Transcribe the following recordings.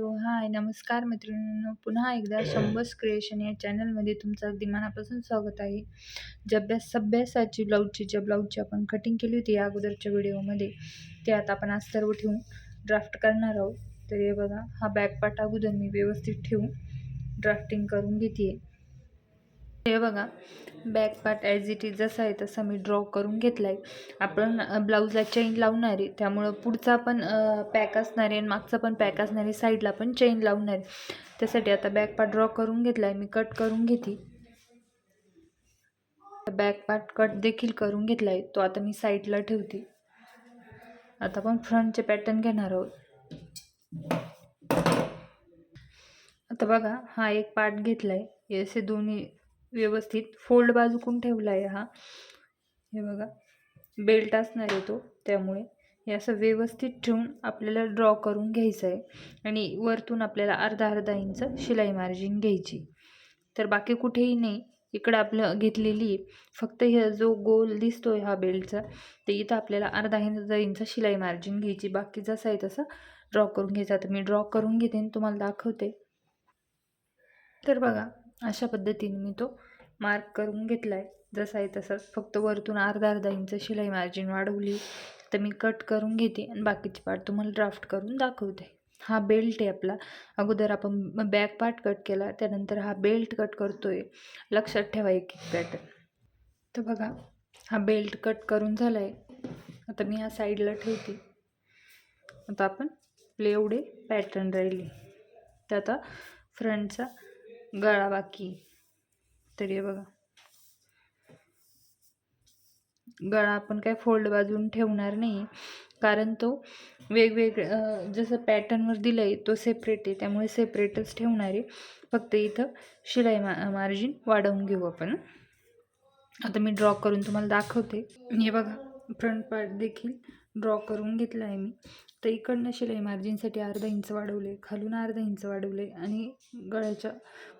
Hello hi नमस्कार मैत्रिणींनो पुन्हा एकदा शंभस क्रिएशन या चॅनलमध्ये तुमचं अगदी मनापासून स्वागत आहे. जब्या सभ्यासाची ब्लाऊजची ज्या ब्लाऊजची आपण कटिंग केली होती या अगोदरच्या व्हिडिओमध्ये ते आता आपण आज सर्व ठेवून ड्राफ्ट करणार आहोत. तर हे बघा हा बॅक पार्ट अगोदर मी व्यवस्थित ठेवून ड्राफ्टिंग करून घेते हे बघा back part as it is जसा आहे तसा मी ड्रॉ करून घेतला आहे आपण ब्लाऊजला चेन लावणार आहे त्यामुळं पुढचा पण पॅक असणार आहे आणि मागचा पण पॅक असणार आहे साईडला पण चेन लावणार. आहे त्यासाठी आता बॅक पार्ट ड्रॉ करून घेतला आहे मी कट करून घेते. बॅक पार्ट कट देखील करून घेतला आहे तो आता मी साईडला ठेवते. आता आपण फ्रंटचे पॅटर्न घेणार आहोत. आता बघा हा एक पार्ट घेतला आहे असे दोन्ही व्यवस्थित फोल्ड बाजूकून ठेवला आहे हा? हे बघा. बेल्ट असणार आहे तो त्यामुळे. हे असं व्यवस्थित ठेवून आपल्याला ड्रॉ करून घ्यायचं आहे. आणि वरतून आपल्याला अर्धा अर्धा इंच शिलाई मार्जिन घ्यायची. तर बाकी कुठेही नाही. इकडं आपलं घेतलेली फक्त हे जो गोल दिसतोय हा बेल्टचा ते इथं आपल्याला अर्धा अर्धा इंच शिलाई मार्जिन घ्यायची. बाकी जसं आहे तसं ड्रॉ करून घ्यायचं. आता मी ड्रॉ करून घेते आणि तुम्हाला दाखवते. तर बघा अशा पद्धतीने मी तो मार्क करून घेतला आहे जसा आहे तसाच फक्त वरतून अर्धा अर्धा इंच शिलाई मार्जिन वाढवली. तर मी कट करून घेते आणि बाकीची पार्ट तुम्हाला ड्राफ्ट करून दाखवते. हा बेल्ट आहे आपला. अगोदर आपण बॅक पार्ट कट केला. त्यानंतर हा बेल्ट कट करतो आहे लक्षात ठेवा एक एक पॅटर्न तर बघा हा बेल्ट कट करून झाला आहे आता मी ह्या साईडला ठेवते. आता आपण आपले एवढे पॅटर्न राहिले. तर आता फ्रंटचा गळा बाकी. तरी हे बघा. गळा आपण काय फोल्ड बाजून ठेवणार नाही. कारण तो वेगवेगळं जसं पॅटर्नवर दिलं आहे तो सेपरेट आहे. त्यामुळे सेपरेटच ठेवणार आहे. फक्त इथं शिलाई मा मार्जिन वाढवून घेऊ आपण. आता मी ड्रॉ करून तुम्हाला दाखवते. हे बघा फ्रंट पार्ट देखील ड्रॉ करून घेतला आहे मी. तर इकडनं शिलाई मार्जिनसाठी अर्धा इंच वाढवले खालून अर्धा इंच वाढवले आणि गळ्याच्या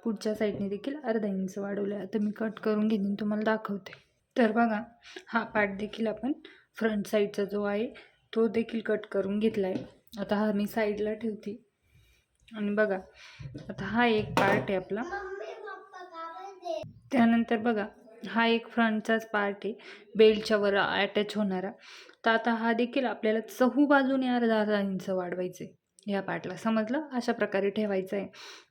पुढच्या साईडने देखील अर्धा इंच वाढवले आता मी कट करून घेईन तुम्हाला दाखवते. तर बघा हा पार्ट देखील आपण फ्रंट साईडचा जो आहे तो देखील कट करून घेतला आहे आता हा मी साईडला ठेवते. आणि बघा आता हा एक पार्ट आहे आपला. त्यानंतर बघा हा एक फ्रंटचाच पार्ट आहे. बेल्टच्या वर अटॅच होणारा. तर आता हा देखील आपल्याला चहू बाजूने अर्धा अर्धा इंच वाढवायचं आहे ह्या पार्टला समजलं? अशा प्रकारे ठेवायचं आहे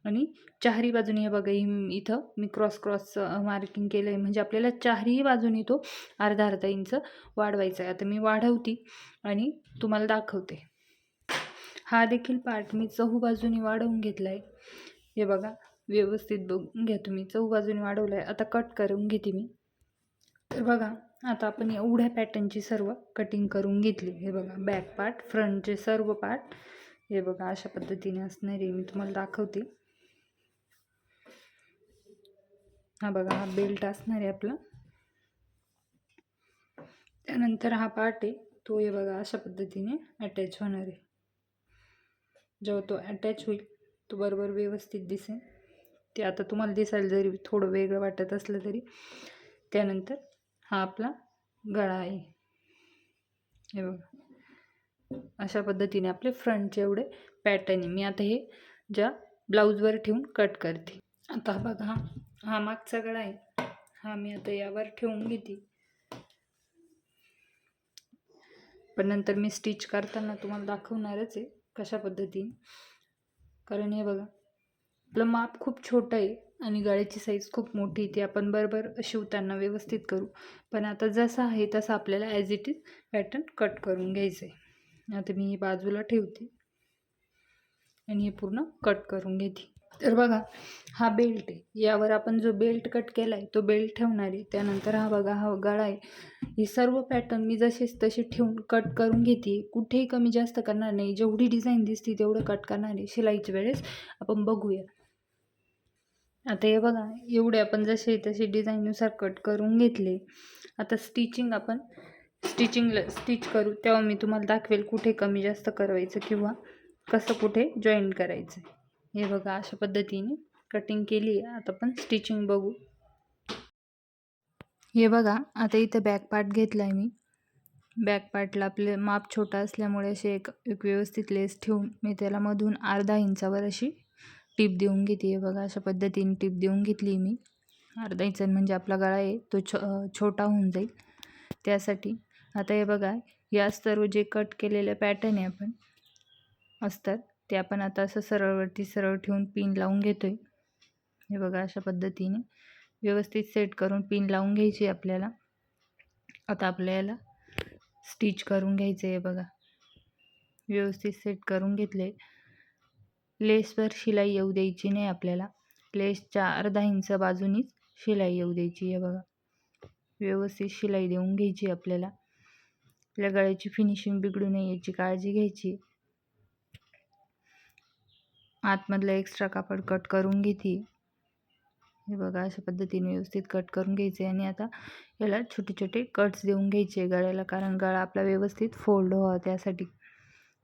आणि चारही बाजूने हे बघा इथं मी क्रॉस क्रॉस मार्किंग केलं आहे म्हणजे आपल्याला चारही बाजूने तो अर्धा अर्धा इंच वाढवायचा आहे आता मी वाढवते आणि तुम्हाला दाखवते. हा देखील पार्ट मी चहू बाजूने वाढवून घेतला आहे हे बघा व्यवस्थित बघून घ्या तुम्ही. चहू बाजूने वाढवलं आहे आता कट करून घेते मी. तर बघा आता आपण एवढ्या पॅटर्नची सर्व कटिंग करून घेतली. हे बघा बॅक पार्ट फ्रंटचे सर्व पार्ट हे बघा अशा पद्धतीने असणार आहे मी तुम्हाला दाखवते. हा बघा हा बेल्ट असणार आहे आपला. त्यानंतर हा पार्ट आहे तो हे बघा अशा पद्धतीने अटॅच होणार आहे. जेव्हा तो अटॅच होईल तो बरोबर व्यवस्थित दिसेल. ते आता तुम्हाला दिसायला जरी थोडं वेगळं वाटत असलं तरी. त्यानंतर हा आपला गळा आहे. हे बघा. अशा पद्धतीने आपले फ्रंटचे एवढे पॅटर्न आहे. मी आता हे ज्या ब्लाऊजवर ठेवून कट करते. आता बघा हा मागचा गळा आहे. हा मी आता यावर ठेवून घेते. पण नंतर मी स्टिच करताना तुम्हाला दाखवणारच आहे कशा पद्धतीने. कारण हे बघा आपलं माप खूप छोटं आहे. आणि गळ्याची साईज खूप मोठी ती आपण बरोबर शिवताना व्यवस्थित करू. पण आता जसं आहे तसं आपल्याला as it is pattern cut करून घ्यायचं आहे आता मी ही बाजूला ठेवते. आणि हे पूर्ण कट करून घेते. तर बघा हा बेल्ट आहे. यावर आपण जो बेल्ट कट केला आहे तो बेल्ट ठेवणार आहे. त्यानंतर हा बघा हा गळा आहे. ही सर्व पॅटर्न मी जसेच तसे ठेवून कट करून घेते. कुठेही कमी जास्त करणार नाही. जेवढी डिझाईन दिसते तेवढं कट करणार आहे. शिलाईच्या वेळेस आपण बघूया. आता हे बघा एवढे आपण जसे तसे डिझाईननुसार कट करून घेतले. आता स्टिचिंग आपण स्टिचिंगला स्टिच करू तेव्हा मी तुम्हाला दाखवेल कुठे कमी जास्त करायचं किंवा कसं कुठे जॉईन करायचं. हे बघा अशा पद्धतीने कटिंग केली आहे. आता आपण स्टिचिंग बघू. हे बघा आता इथं बॅक पार्ट घेतला आहे मी बॅक पार्टला आपले माप छोटा असल्यामुळे असे एक एक व्यवस्थित लेस ठेवून मी त्याला मधून अर्धा इंचावर अशी टीप देऊन घेते बघा अशा पद्धतीने टीप देऊन घेतली मी. अर्धा इंच म्हणजे आपला गळा आहे तो छो छोटा होऊन जाईल. त्यासाठी आता हे बघा या सर्व जे कट केलेलं पॅटर्न आहे आपण अस्तर ते आपण आता असं सरळवरती सरळ ठेवून पिन लावून घेतो आहे हे बघा अशा पद्धतीने व्यवस्थित सेट करून पिन लावून घ्यायची आपल्याला. आता आपल्याला स्टिच करून घ्यायचं आहे बघा. व्यवस्थित सेट करून घेतले लेसवर शिलाई येऊ द्यायची नाही आपल्याला. लेसच्या अर्धा इंच बाजूनीच शिलाई येऊ द्यायची आहे बघा. व्यवस्थित शिलाई देऊन घ्यायची आपल्याला. आपल्या गळ्याची फिनिशिंग बिघडू नये याची काळजी घ्यायची. आतमधलं एक्स्ट्रा कापड कट करून घेते. हे बघा अशा पद्धतीने व्यवस्थित कट करून घ्यायचे आणि आता याला छोटे छोटे कट्स देऊन घ्यायचे गळ्याला कारण गळा आपला व्यवस्थित फोल्ड व्हावा त्यासाठी.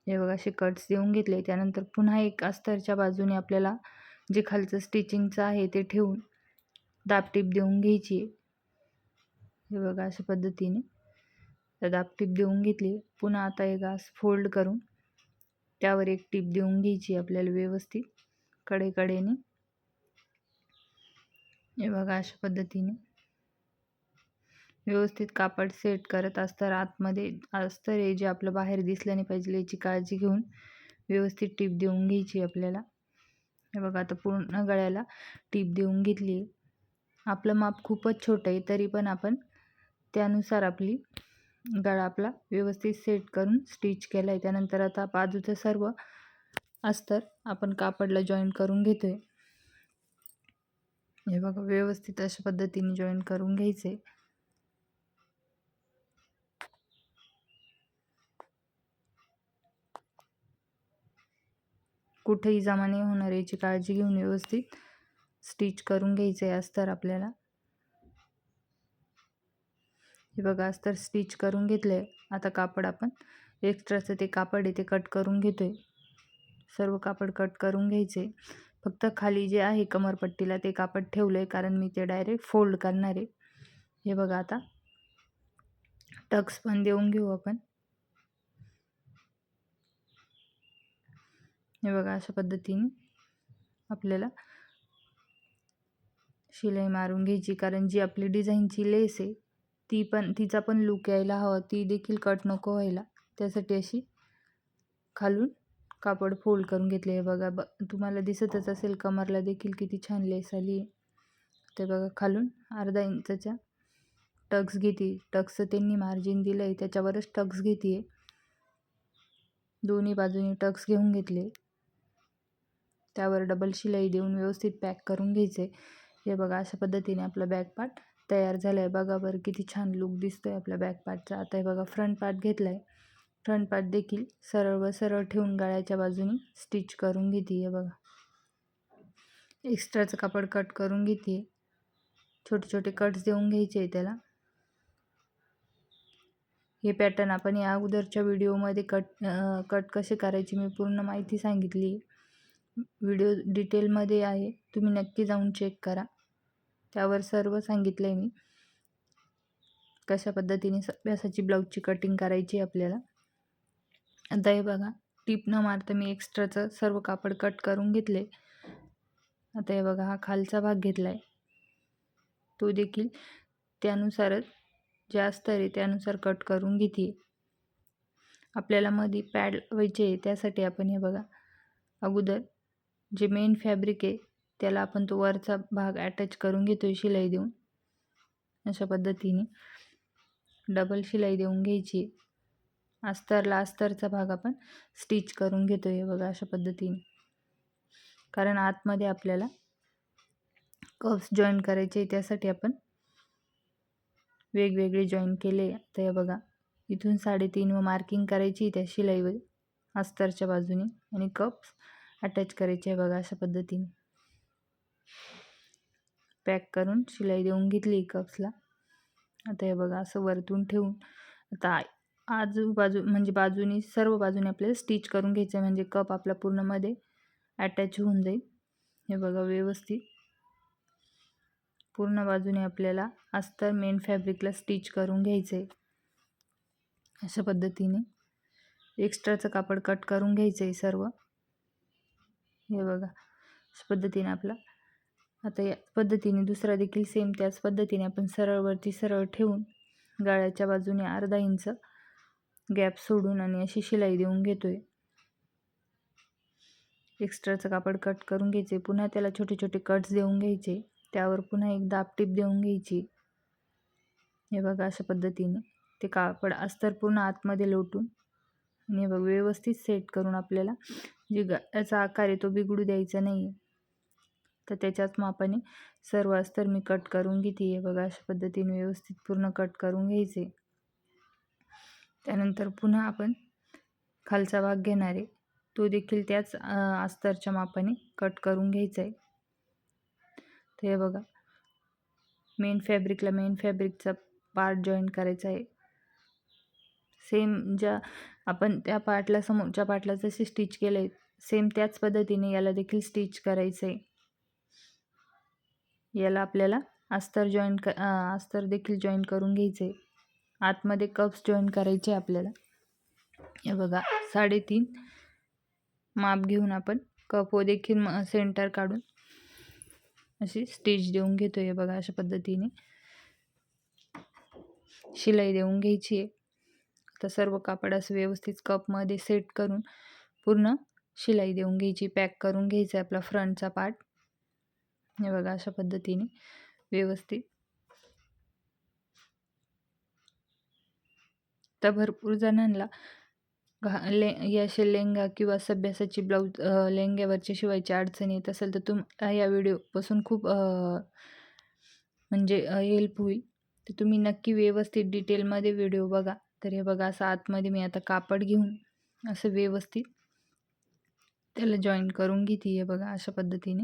हे बघा असे कट्स देऊन घेतले. त्यानंतर पुन्हा एक अस्तरच्या बाजूने आपल्याला जे खालचं स्टिचिंगचं आहे ते ठेवून दाबटीप देऊन घ्यायची हे बघा अशा पद्धतीने. तर दाबटीप देऊन घेतली. पुन्हा आता एक घास फोल्ड करून त्यावर एक टीप देऊन घ्यायची आपल्याला व्यवस्थित कडेकडेने. हे बघा अशा पद्धतीने. व्यवस्थित कापड सेट करत असताना आतमध्ये अस्तर हे जे आपलं बाहेर दिसलं नाही पाहिजे याची काळजी घेऊन व्यवस्थित टीप देऊन घ्यायची आपल्याला. हे बघा आता पूर्ण गळ्याला टीप देऊन घेतली आपलं माप खूपच छोटं आहे तरी पण आपण त्यानुसार आपली गळा आपला व्यवस्थित सेट करून स्टिच केला आहे त्यानंतर आता बाजूचं सर्व अस्तर आपण कापडला जॉईन करून घेतो आहे हे बघा व्यवस्थित अशा पद्धतीने जॉईन करून घ्यायचे कुठेही जमा नाही होणार याची काळजी घेऊन व्यवस्थित स्टिच करून घ्यायचं आहे अस्तर आपल्याला. हे बघा अस्तर स्टिच करून घेतलं आहे आता कापड आपण एक्स्ट्राचं ते कापड आहे ते कट करून घेतो आहे सर्व कापड कट करून घ्यायचे फक्त खाली जे आहे कमरपट्टीला ते कापड ठेवलं आहे कारण मी ते डायरेक्ट फोल्ड करणार आहे. हे बघा आता. टक्स पण देऊन घेऊ आपण. हे बघा अशा पद्धतीने आपल्याला शिलाई मारून घ्यायची. कारण जी आपली डिझाईनची लेस आहे ती पण तिचा पण लूक यायला हवा. ती देखील कट नको व्हायला. त्यासाठी अशी खालून कापड फोल्ड करून घेतले. आहे बघा ब तुम्हाला दिसतच असेल कमरला देखील किती छान लेस आली आहे. ते बघा खालून अर्धा इंचाच्या टक्स घेते. टक्सचं त्यांनी मार्जिन दिलं आहे त्याच्यावरच टक्स घेते. आहे दोन्ही बाजूनी टक्स घेऊन घेतले. त्यावर डबल शिलाई देऊन व्यवस्थित पॅक करून घ्यायचे. हे बघा अशा पद्धतीने आपला बॅक पार्ट तयार झाला आहे बघा बरं किती छान लुक दिसतो आहे आपल्या बॅक पार्टचा आता हे बघा फ्रंट पार्ट घेतला आहे फ्रंट पार्ट देखील सरळ व सरळ ठेवून गळ्याच्या बाजूने स्टिच करून घेते. आहे बघा. एक्स्ट्राचं कापड कट करून घेते. छोटे छोटे कट्स देऊन घ्यायचे आहे त्याला. हे पॅटर्न आपण या अगोदरच्या व्हिडिओमध्ये कट कट कसे करायची मी पूर्ण माहिती सांगितली. व्हिडिओ डिटेलमध्ये आहे. तुम्ही नक्की जाऊन चेक करा. त्यावर सर्व सांगितलं आहे मी. कशा पद्धतीने स व्यासाची ब्लाऊजची कटिंग करायची आपल्याला. आता हे बघा टीप न मारता मी एक्स्ट्राचं सर्व कापड कट करून घेतले. आता हे बघा हा खालचा भाग घेतला आहे तो देखील त्यानुसारच जास्त आहे त्यानुसार कट करून घेते आपल्याला मध्ये पॅड व्हायचे आहे त्यासाठी आपण हे बघा अगोदर जे मेन फॅब्रिक आहे त्याला आपण तो वरचा भाग अटॅच करून घेतो आहे शिलाई देऊन. अशा पद्धतीने. डबल शिलाई देऊन घ्यायची. अस्तरला अस्तरचा भाग आपण स्टिच करून घेतो आहे बघा अशा पद्धतीने. कारण आतमध्ये आपल्याला कप्स जॉईन करायचे त्यासाठी आपण वेगवेगळे जॉईन केले तर हे बघा इथून साडेतीन व मार्किंग करायची त्या शिलाईवर अस्तरच्या बाजूने. आणि कप्स अटॅच करायची आहे बघा अशा पद्धतीने. पॅक करून शिलाई देऊन घेतली कप्सला. आता हे बघा असं वरतून ठेवून आता आजूबाजू म्हणजे बाजूनी सर्व बाजूने आपल्याला स्टिच करून घ्यायचं आहे. म्हणजे कप आपला पूर्णमध्ये अटॅच होऊन जाईल. हे बघा व्यवस्थित. पूर्ण बाजूने आपल्याला अस्तर मेन फॅब्रिकला स्टिच करून घ्यायचं आहे अशा पद्धतीने. एक्स्ट्राचं कापड कट करून घ्यायचं आहे सर्व. हे बघा अशा पद्धतीने आपला. आता या पद्धतीने दुसरा देखील सेम त्याच पद्धतीने आपण सरळवरती सरळ ठेवून गाळ्याच्या बाजूने अर्धा इंच गॅप सोडून आणि अशी शिलाई देऊन घेतोय. एक्स्ट्राचं कापड कट करून घ्यायचे. पुन्हा त्याला छोटे छोटे कट्स देऊन घ्यायचे. त्यावर पुन्हा एक दापटीप देऊन घ्यायची. हे बघा अशा पद्धतीने. ते कापड अस्तर पूर्ण आतमध्ये लोटून आणि हे बघ व्यवस्थित सेट करून आपल्याला जी याचा आकार आहे तो बिघडू द्यायचा नाही तर त्याच्याच मापाने सर्व अस्तर मी कट करून घेते. आहे बघा अशा पद्धतीने व्यवस्थित पूर्ण कट करून घ्यायचे. त्यानंतर पुन्हा आपण खालचा भाग घेणार आहे. तो देखील त्याच अस्तरच्या मापाने कट करून घ्यायचा आहे. तर हे बघा मेन फॅब्रिकला मेन फॅब्रिकचा पार्ट जॉईन करायचा आहे. सेम ज्या आपण त्या पार्टला समोरच्या पार्टला जसे स्टिच केलं आहे सेम त्याच पद्धतीने याला देखील स्टिच करायचं आहे याला आपल्याला अस्तर जॉईन क अस्तर देखील जॉईन करून घ्यायचे आतमध्ये कप्स जॉईन करायचे आपल्याला. हे बघा साडेतीन माप घेऊन आपण कप व देखील सेंटर काढून अशी स्टिच देऊन घेतो आहे बघा अशा पद्धतीने. शिलाई देऊन घ्यायची आहे. तर सर्व कापड असं व्यवस्थित कपमध्ये सेट करून पूर्ण शिलाई देऊन घ्यायची. पॅक करून घ्यायचा आहे आपला फ्रंटचा पार्ट हे बघा अशा पद्धतीने व्यवस्थित. तर भरपूर जणांना घा ले असे लेंगा किंवा सभ्यासाची ब्लाऊज लेंग्यावरचे शिवायची अडचण येत असेल तर तुम या व्हिडिओपासून खूप म्हणजे हेल्प होईल. तर तुम्ही नक्की व्यवस्थित डिटेलमध्ये व्हिडिओ बघा. तर हे बघा असं आतमध्ये मी आता कापड घेऊन असं व्यवस्थित त्याला जॉईन करून घेते हे बघा अशा पद्धतीने.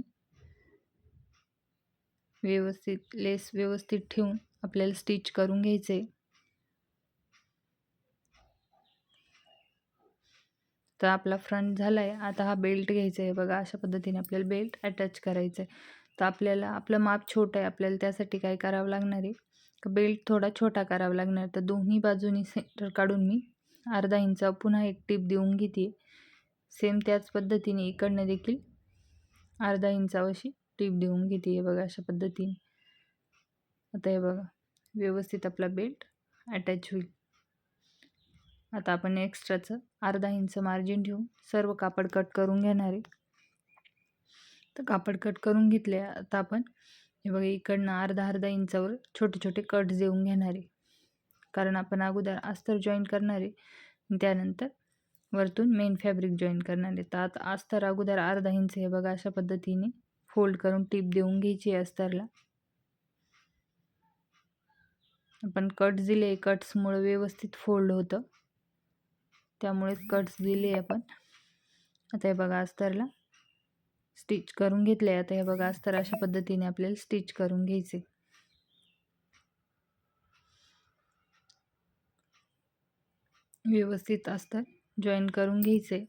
व्यवस्थित लेस व्यवस्थित ठेवून आपल्याला स्टिच करून घ्यायचे तर आपला फ्रंट झाला आहे आता हा बेल्ट घ्यायचा आहे बघा अशा पद्धतीने आपल्याला बेल्ट अटॅच करायचं आहे तर आपल्याला आपलं माप छोटं आहे. आपल्याला त्यासाठी काय करावं लागणार आहे? बेल्ट थोडा छोटा करावा लागणार. तर दोन्ही बाजूनी सेंटर काढून मी अर्धा इंच पुन्हा एक टिप देऊन घेते. सेम त्याच पद्धतीने इकडनं देखील अर्धा इंचावशी टीप देऊन घेते. हे बघा अशा पद्धतीने. आता हे बघा व्यवस्थित आपला बेल्ट अटॅच होईल. आता आपण एक्स्ट्राचं अर्धा इंच मार्जिन ठेवून सर्व कापड कट करून घेणार आहे. तर कापड कट करून घेतले आता आपण हे बघा इकडनं अर्धा अर्धा इंचावर छोटे छोटे कट्स देऊन घेणार. आहे कारण आपण अगोदर अस्तर जॉईन करणार. आहे त्यानंतर वरतून मेन फॅब्रिक जॉईन करणार आहे. तर आता अस्तर अगोदर अर्धा इंच हे बघा अशा पद्धतीने फोल्ड करून टीप देऊन घ्यायची आहे अस्तरला. आपण कट्स दिले कट्समुळे व्यवस्थित फोल्ड होतं. त्यामुळे कट्स दिले आपण. आता हे बघा अस्तरला स्टिच करून घेतले आता हे बघा तर अशा पद्धतीने आपल्याला स्टिच करून घ्यायचे. व्यवस्थित असतात जॉईन करून घ्यायचे.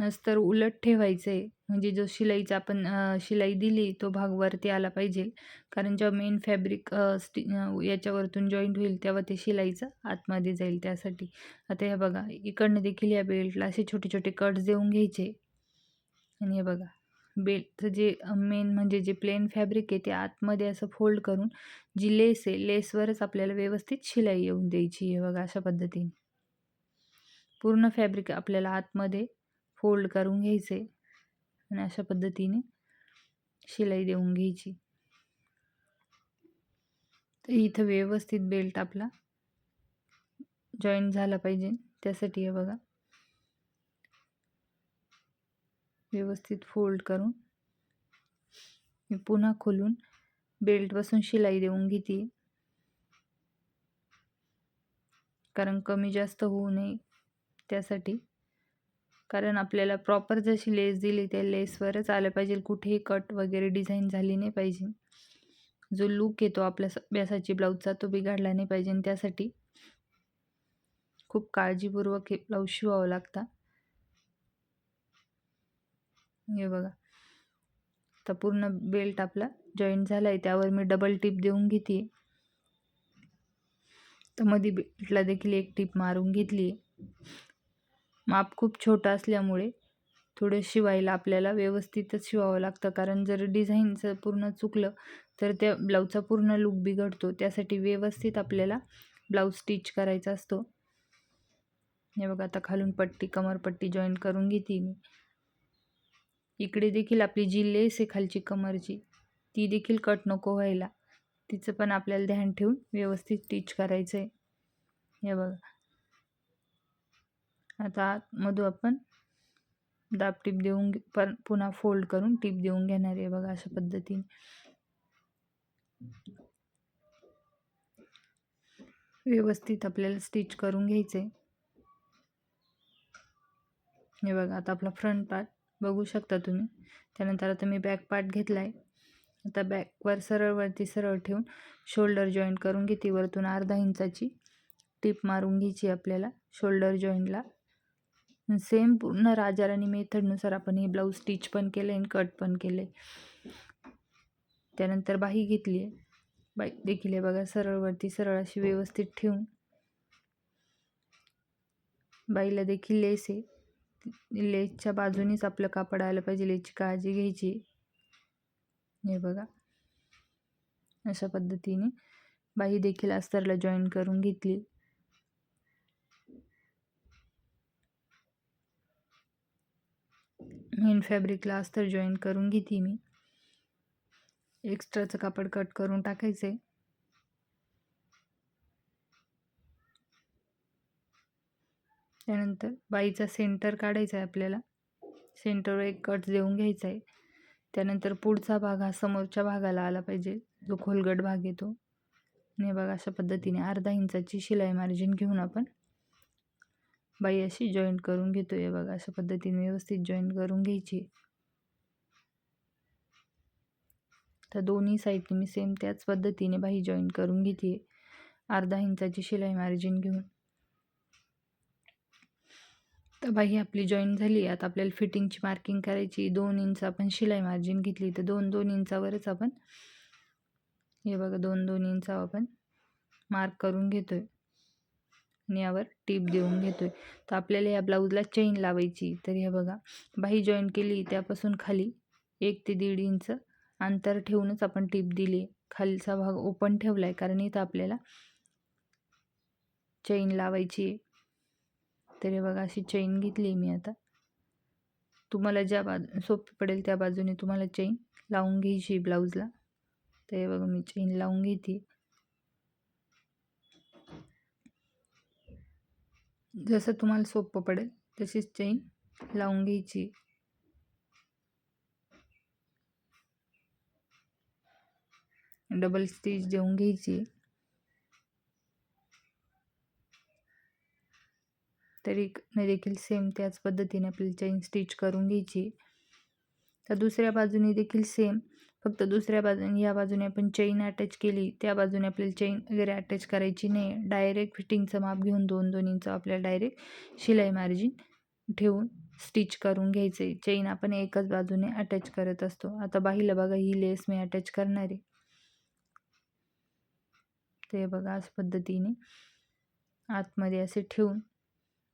अस्तर उलट ठेवायचं. आहे म्हणजे जो शिलाईचा आपण शिलाई दिली तो भाग वरती आला पाहिजे. कारण जेव्हा मेन फॅब्रिक स्टि याच्यावरतून जॉईंट होईल तेव्हा ते शिलाईचं आतमध्ये जाईल त्यासाठी. आता हे बघा इकडनं देखील या बेल्टला असे छोटे छोटे कट्स देऊन घ्यायचे. आणि हे बघा बेल्टचं जे मेन म्हणजे जे प्लेन फॅब्रिक आहे ते आतमध्ये असं फोल्ड करून जी लेस आहे लेसवरच आपल्याला व्यवस्थित शिलाई येऊन द्यायची आहे बघा अशा पद्धतीने. पूर्ण फॅब्रिक आपल्याला आतमध्ये फोल्ड करून घ्यायचे आणि अशा पद्धतीने शिलाई देऊन घ्यायची. तर इथं व्यवस्थित बेल्ट आपला जॉईन झाला पाहिजे. त्यासाठी हे बघा. व्यवस्थित फोल्ड करून मी पुन्हा खोलून बेल्टपासून शिलाई देऊन घेते. कारण कमी जास्त होऊ नये त्यासाठी. कारण आपल्याला प्रॉपर जशी लेस दिली त्या लेसवरच आलं पाहिजे. कुठेही कट वगैरे डिझाईन झाली नाही पाहिजे. जो लूक येतो आपल्या अभ्यासाची ब्लाऊजचा तो बिघडला नाही पाहिजे. आणि त्यासाठी खूप काळजीपूर्वक हे ब्लाऊज शिवावं लागता. हे बघा. तर पूर्ण बेल्ट आपला जॉईंट झाला आहे त्यावर मी डबल टिप देऊन घेते. तर मध्ये बेल्टला देखील एक टीप मारून घेतली. आहे माप खूप छोटं असल्यामुळे थोडं शिवायला आपल्याला व्यवस्थितच शिवावं लागतं. कारण जर डिझाईनचं पूर्ण चुकलं तर त्या ब्लाऊजचा पूर्ण लुक बिघडतो. त्यासाठी व्यवस्थित आपल्याला ब्लाऊज स्टिच करायचा असतो. हे बघा आता खालून पट्टी कमरपट्टी जॉईन करून घेते मी. इकडे देखील आपली जी लेस आहे खालची कमरची ती देखील कट नको व्हायला. तिचं पण आपल्याला ध्यान ठेवून व्यवस्थित स्टिच करायचं आहे हे बघा आता आतमधून आपण दाब टीप देऊन पण पुन्हा फोल्ड करून टीप देऊन घेणार आहे बघा अशा पद्धतीने. व्यवस्थित आपल्याला स्टिच करून घ्यायचं आहे हे बघा आता आपला फ्रंट पार्ट बघू शकता तुम्ही. त्यानंतर आता मी बॅक पार्ट घेतला आहे आता बॅकवर सरळवरती सरळ ठेवून शोल्डर जॉईंट करून घेते. वरतून अर्धा इंचाची टीप मारून घ्यायची आपल्याला शोल्डर जॉईंटला. सेम पूर्ण राजाराणी मेथडनुसार आपण हे ब्लाऊज स्टिच पण केलं आणि कट पण केलं. त्यानंतर बाही घेतली आहे. बाई देखील आहे बघा सरळवरती सरळ अशी व्यवस्थित ठेवून. बाईला देखील लेस आहे. लेसच्या बाजूनेच आपलं कापड आलं पाहिजे लेसची काळजी घ्यायची हे बघा. अशा पद्धतीने बाई देखील अस्तरला जॉईन करून घेतली. मेन क्लास तर जॉईन करून घेते मी. एक्स्ट्राचं कापड कट करून टाकायचं. आहे त्यानंतर बाईचा सेंटर काढायचा आहे आपल्याला. सेंटरवर एक कट देऊन घ्यायचा आहे. त्यानंतर पुढचा भाग हा समोरच्या भागाला आला पाहिजे. जो खोलगट भाग येतो आणि बघा अशा पद्धतीने अर्धा इंचाची शिलाई मार्जिन घेऊन आपण बाई अशी जॉईंट करून घेतो आहे बघा अशा पद्धतीने व्यवस्थित जॉईंट करून घ्यायची. तर दोन्ही साईडने मी सेम त्याच पद्धतीने बाई जॉईंट करून घेते. अर्धा इंचाची शिलाई मार्जिन घेऊन. तर बाई आपली जॉईन झाली. आता आपल्याला फिटिंगची मार्किंग करायची. दोन इंच आपण शिलाई मार्जिन घेतली. तर दोन दोन इंचावरच आपण हे बघा दोन दोन इंच आपण मार्क करून घेतो आहे यावर टीप देऊन घेतो आहे तर आपल्याला या ब्लाऊजला चेन लावायची तर हे बघा बाही जॉईन केली त्यापासून खाली एक ते दीड इंच अंतर ठेवूनच आपण टीप दिली खालचा भाग ओपन ठेवला आहे कारण इथं आपल्याला चेन लावायची आहे. तर हे बघा अशी चेन घेतली मी आता. तुम्हाला ज्या बाजू सोपी पडेल त्या बाजूने तुम्हाला चेन लावून घ्यायची ब्लाऊजला. तर हे बघा मी चेन लावून घेते. जसं तुम्हाला सोपं पडेल तशीच चेन लावून घ्यायची. डबल स्टिच देऊन घ्यायची. तरी देखील सेम त्याच पद्धतीने आपल्याला चेन स्टिच करून घ्यायची. तर दुसऱ्या बाजूने देखील सेम फक्त दुसऱ्या बाजूने या बाजूने आपण चेन अटॅच केली त्या बाजूने आपल्याला चेन वगैरे अटॅच करायची नाही. डायरेक्ट फिटिंगचं माप घेऊन दोन दोन इंच आपल्याला डायरेक्ट शिलाई मार्जिन ठेवून स्टिच करून घ्यायचं. आहे चेन आपण एकच बाजूने अटॅच करत असतो. आता बाहीला बघा ही लेस मी अटॅच करणार. आहे ते बघा अशा पद्धतीने आतमध्ये असे ठेवून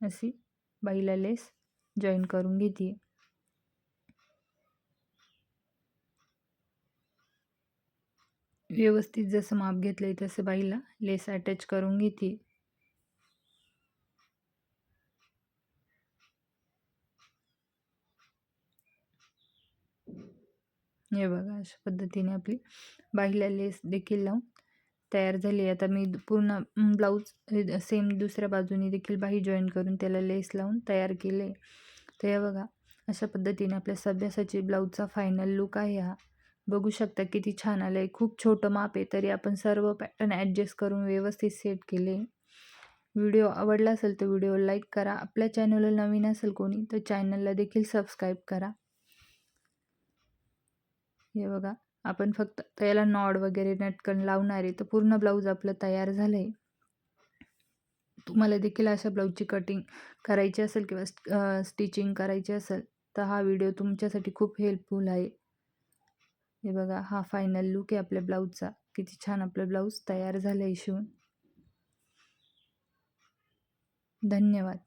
अशी बाईला लेस जॉईन करून घेते व्यवस्थित जसं माप घेतलं आहे तसं बाईला लेस अटॅच करून घेते. हे बघा अशा पद्धतीने आपली बाईला लेस देखील लावून तयार झाली आता मी पूर्ण ब्लाऊज सेम दुसऱ्या बाजूने देखील बाही जॉईन करून त्याला लेस लावून तयार केले तर हे बघा अशा पद्धतीने आपल्या सभ्यासाची ब्लाऊजचा फायनल लुक आहे हा. बघू शकता किती छान आलं आहे खूप छोटं माप आहे तरी आपण सर्व पॅटर्न ॲडजस्ट करून व्यवस्थित सेट केले. व्हिडिओ आवडला असेल तर व्हिडिओ लाईक करा. आपल्या चॅनलला नवीन असेल कोणी तर चॅनलला देखील सबस्क्राईब करा. हे बघा आपण फक्त त्याला नॉड वगैरे नटकन लावणार आहे तर पूर्ण ब्लाऊज आपलं तयार झालं आहे तुम्हाला देखील अशा ब्लाऊजची कटिंग करायची असेल किंवा स्टिचिंग करायची असेल तर हा व्हिडिओ तुमच्यासाठी खूप हेल्पफुल आहे. हे बघा हा फायनल लुक आहे आपल्या ब्लाऊजचा किती छान आपलं ब्लाऊज तयार झालं आहे शिवून. धन्यवाद.